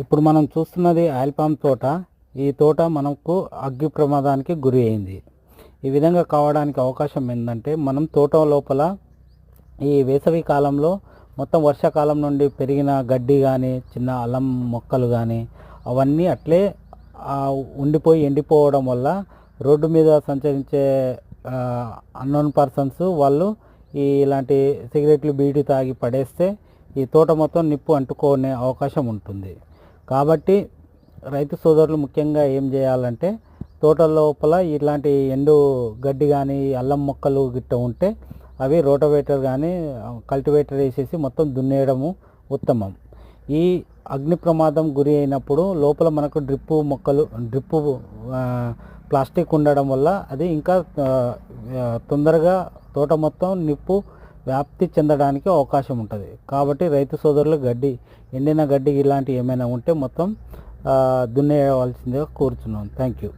ఇప్పుడు మనం చూస్తున్నది ఆయిల్ పామ్ తోట. ఈ తోట మనకు అగ్గి ప్రమాదానికి గురి అయింది. ఈ విధంగా కావడానికి అవకాశం ఏంటంటే మనం తోట లోపల ఈ వేసవి కాలంలో మొత్తం వర్షాకాలం నుండి పెరిగిన గడ్డి కానీ చిన్న అల్లం మొక్కలు కానీ అవన్నీ అట్లే ఉండిపోయి ఎండిపోవడం వల్ల రోడ్డు మీద సంచరించే అన్నోన్ పర్సన్స్ వాళ్ళు ఈ ఇలాంటి సిగరెట్లు బీడి తాగి పడేస్తే ఈ తోట మొత్తం నిప్పు అంటుకునే అవకాశం ఉంటుంది. కాబట్టి రైతు సోదరులు ముఖ్యంగా ఏం చేయాలంటే తోట లోపల ఇలాంటి ఎండు గడ్డి కానీ అల్లం మొక్కలు గిట్ట ఉంటే అవి రోటవేటర్ కానీ కల్టివేటర్ వేసేసి మొత్తం దున్నేయడము ఉత్తమం. ఈ అగ్ని ప్రమాదం గురి అయినప్పుడు లోపల మనకు డ్రిప్పు మొక్కలు డ్రిప్పు ప్లాస్టిక్ ఉండడం వల్ల అది ఇంకా తొందరగా తోట మొత్తం నిప్పు వ్యాప్తి చెందడానికి అవకాశం ఉంటుంది. కాబట్టి రైతు సోదరులు గడ్డి ఎండిన గడ్డి ఇలాంటివి ఏమైనా ఉంటే మొత్తం దున్నేయవలసిందిగా కోరుతున్నాం థ్యాంక్ యూ